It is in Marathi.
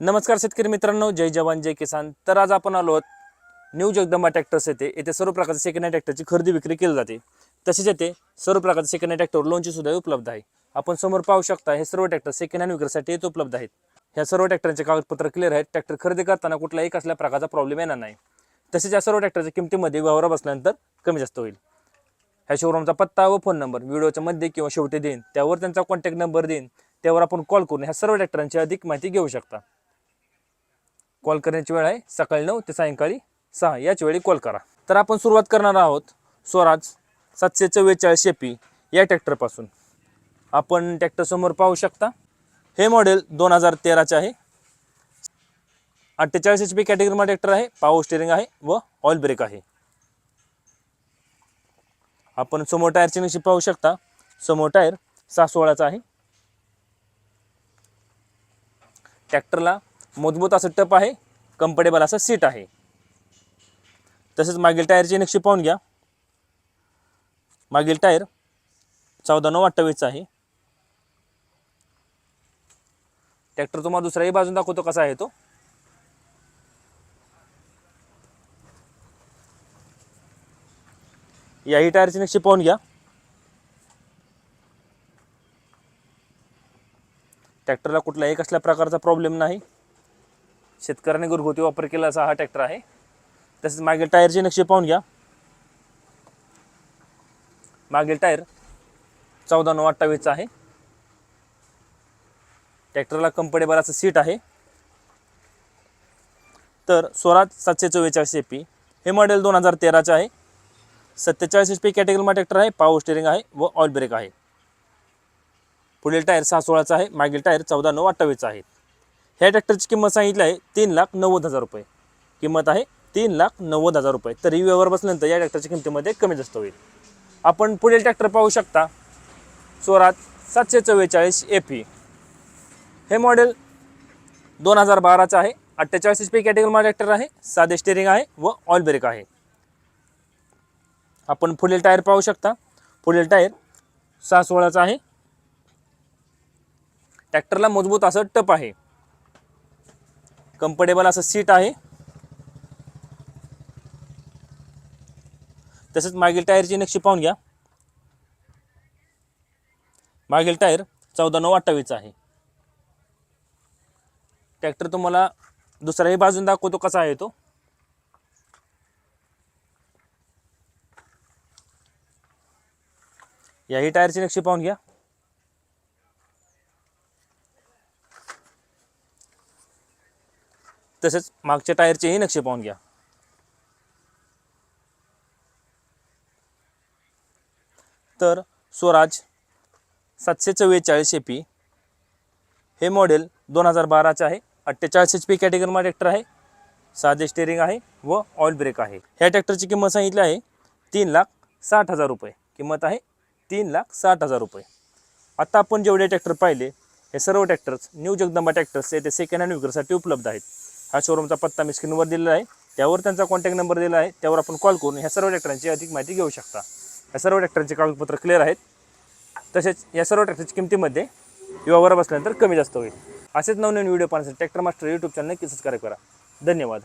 नमस्कार शेतकरी मित्रांनो जय जवान जय किसान. तर आज आपण आलो आहोत न्यू जगदंबा ट्रॅक्टर्स येथे. येथे सर्व प्रकारचे सेकंड हँड ट्रॅक्टरची खरेदी विक्री केली जाते. तसेच येथे सर्व प्रकारचे सेकंड हँड ट्रॅक्टर लोनची सुद्धा उपलब्ध आहे. आपण समोर पाहू शकता हे सर्व ट्रॅक्टर सेकंड हँड विक्रीसाठी येथे उपलब्ध आहेत. ह्या सर्व ट्रॅक्टरचे कागदपत्र क्लिअर आहेत. ट्रॅक्टर खरेदी करताना कुठलाही कसल्या प्रकारचा प्रॉब्लेम येणार नाही. तसेच या सर्व ट्रॅक्टरच्या किमतीमध्ये व्यवहार बसल्यानंतर कमी जास्त होईल. ह्या शोरूमचा पत्ता व फोन नंबर व्हिडिओच्या मध्ये किंवा शेवटी देईन. त्यावर त्यांचा कॉन्टॅक्ट नंबर देईन. त्यावर आपण कॉल करून ह्या सर्व ट्रॅक्टरांची अधिक माहिती घेऊ शकता. कॉल करण्याची वेळ आहे. सकाळी नऊ ते सायंकाळी सहा याच वेळी कॉल करा. तर आपण सुरुवात करणार आहोत स्वराज सातशे चव्वेचाळीस एपी या ट्रॅक्टरपासून आपण ट्रॅक्टरसमोर पाहू शकता. हे मॉडेल दोन हजार तेराचे आहे. अठ्ठेचाळीस एच पी कॅटेगरीमध्ये ट्रॅक्टर आहे. पावर स्टेरिंग आहे व ऑइल ब्रेक आहे. आपण समोर टायरची नक्षी पाहू शकता. समोर टायर सहा सोळाचा आहे ट्रॅक्टरला मजबूत असं टप आहे कम्फर्टेबल असं सीट आहे. तसेच मागील टायरची नक्षी पाहून घ्या. मागील टायर चौदा नऊ अठ्ठावीसचा आहे. ट्रॅक्टर तुम्हाला दुसऱ्याही बाजून दाखवतो कसा आहे तो. याही टायरची नक्षी पाहून घ्या. ट्रॅक्टरला कुठलाही कसल्या प्रकारचा प्रॉब्लेम नाही. शेतकऱ्याने घरगुती वापर केला असा हा ट्रॅक्टर आहे. तसेच मागील टायरचे नक्षी पाहून घ्या. मागील टायर चौदा नऊ अठ्ठावीसचा आहे. ट्रॅक्टरला कम्फर्टेबल असं सीट आहे. तर स्वराज सातशे चव्वेचाळीस ए पी हे मॉडेल दोन हजार तेराचे आहे. सत्तेचाळीस एच पी कॅटेगरीमा ट्रॅक्टर आहे. पावर स्टेरिंग आहे व ऑल ब्रेक आहे. पुढील टायर सहा सोळाचा आहे. मागील टायर चौदा नऊ अठ्ठावीसचा आहे. ह्या ट्रॅक्टरची किंमत सांगितली आहे तीन लाख नव्वद हजार रुपये. किंमत आहे तीन लाख नव्वद हजार रुपये. तरी व्यवहार बसल्यानंतर या ट्रॅक्टरच्या किमतीमध्ये कमी जास्त होईल. आपण पुढील ट्रॅक्टर पाहू शकता. स्वरात सातशे चव्वेचाळीस ए पी हे मॉडेल दोन हजार बाराचं आहे. अठ्ठेचाळीस एच पी कॅटेगरीमा ट्रॅक्टर आहे. साधे स्टेरिंग आहे व ऑल ब्रेक आहे. आपण पुढील टायर पाहू शकता. पुढील टायर सहा सोळाचा आहे. ट्रॅक्टरला मजबूत असं टप आहे. कम्फर्टेबल असं सीट आहे. तसेच मागील टायरची नक्षी पाहून घ्या. मागील टायर चौदा नऊ अठ्ठावीसचा आहे. ट्रॅक्टर तुम्हाला दुसऱ्याही बाजून दाखवतो कसा आहे तो. याही टायरची नक्षी पाहून घ्या. तसेच मागच्या टायरचेही नक्षे पाहून घ्या. तर स्वराज सातशे चव्वेचाळीस ए पी हे मॉडेल दोन हजार बाराचे आहे. अठ्ठेचाळीस एच पी कॅटेगरीमा ट्रॅक्टर आहे. साधे स्टेरिंग आहे व ऑइल ब्रेक आहे. ह्या ट्रॅक्टरची किंमत सांगितली आहे तीन लाख साठ हजार रुपये. किंमत आहे तीन लाख साठ हजार रुपये. आता आपण जेवढे ट्रॅक्टर पाहिले हे सर्व ट्रॅक्टर्स न्यू जगदंबा ट्रॅक्टर्स येथे सेकंड हँड विक्रीसाठी उपलब्ध आहेत. हा शोरूमचा पत्ता मी स्क्रीनवर दिलेला आहे. त्यावर त्यांचा कॉन्टॅक्ट नंबर दिला आहे. त्यावर आपण कॉल करून ह्या सर्व ट्रॅक्टरांची अधिक माहिती घेऊ शकता. या सर्व ट्रॅक्टरांचे कागदपत्र क्लिअर आहेत. तसेच या सर्व ट्रॅक्टरच्या किमतीमध्ये व्यवहार बसल्यानंतर कमी जास्त होईल. असेच नवनवीन व्हिडिओ पाहण्यासाठी ट्रॅक्टर मास्टर यूट्यूब चॅनल नक्की सबस्क्राईब करा. धन्यवाद.